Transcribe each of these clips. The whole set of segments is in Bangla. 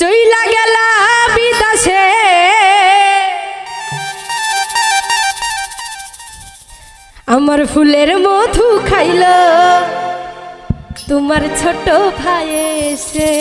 চইলা গেলা বিদাসে। আমার ফুলের মধু খাইল তোমার ছোট ভাই এসে।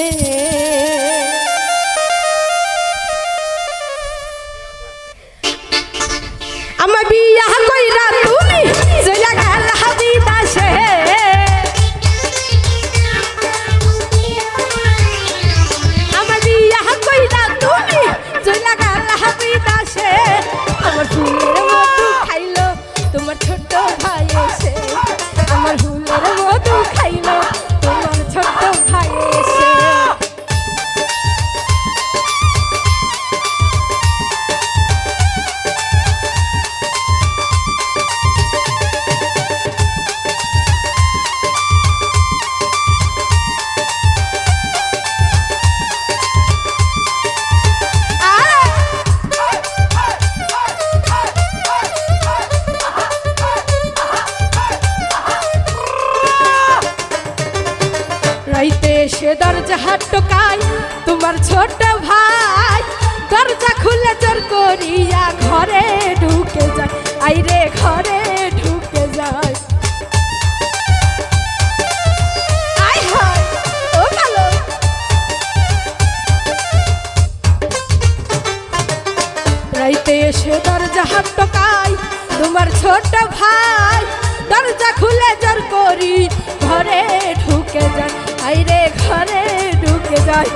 এসে দরজা টোকাই তোমার ছোট ভাই দরজা খুলে জোর করিয়া ঘরে ঢুকে যায়। আইরে ঘরে ঢুকে যায়। রাইতে এসে দরজা টোকাই তোমার ছোট ভাই দরজা খুলে জোর করি ঘরে ঢুকে যায়। আইরে ঘরে ঢুকে যায়।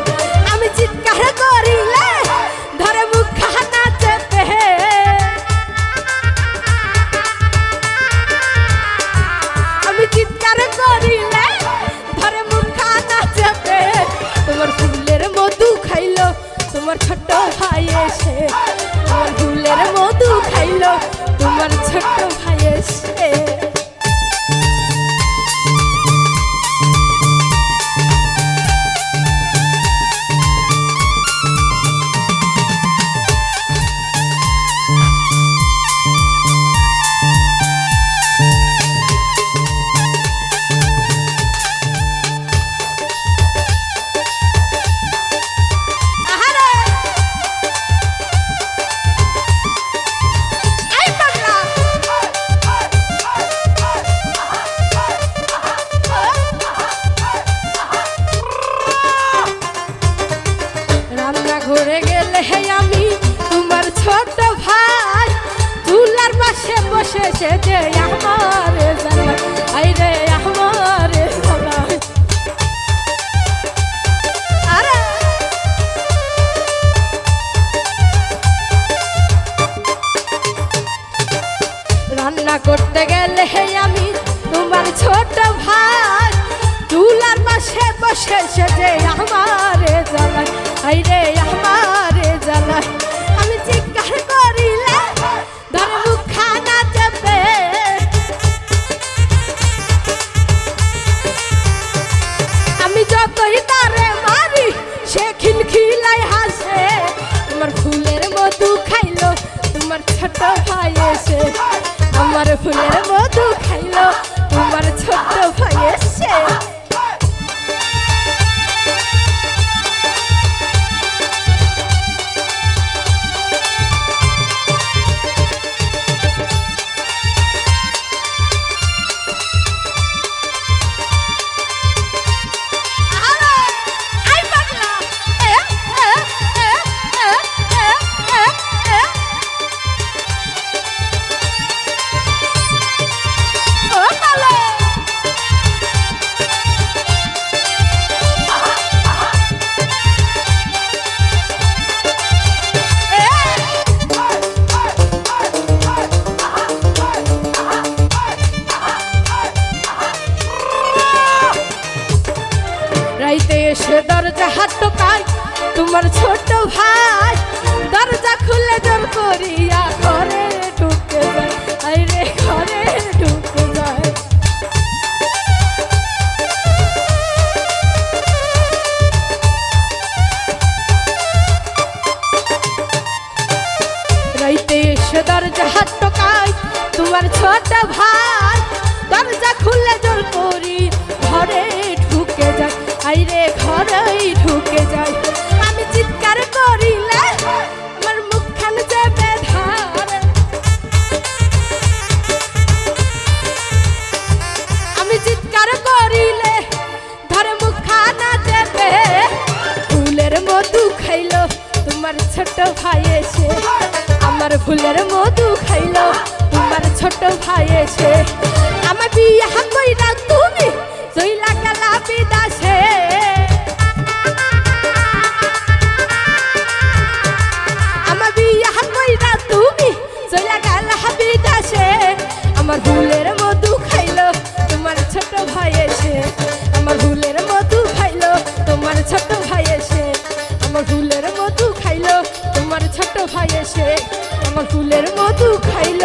হে আমি তোমার ছোট ভাই। চুলার পাশে বসে সে যে আমার জ্বালা আই রে আমার জ্বালা আরে! রান্না করতে গেলে, হে আমি তোমার ছোট ভাই। চুলার পাশে বসে সে যে আমারে জ্বালায় আই রে আমারে জ্বালায়। রাইতে এসে দরজা হাত টোকাই তোমার ছোট ভাই দরজা খুলে জোর করিয়া ঘরে ঢুকে যায়। আইরে ঘরে ঢুকে যায়। রাইতে এসে দরজা হাত টোকাই তোমার ছোট ভাই দরজা খুলে জোর করি ঘরে আইরে ঘরেই ঢুকে যাই। আমি চিৎকার করিলে আমার মুখখান যাবে ধার আমি চিৎকার করিলে ধরে মুখখানা যাবে ফুলের মধু খাইল তোমার ছোট ভাই এসে। আমার ফুলের মধু খাইল তোমার ছোট ভাই এসে। আমার ফুলের মধু খাইল।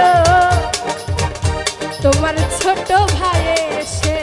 তোমার ছোট ভাই এসে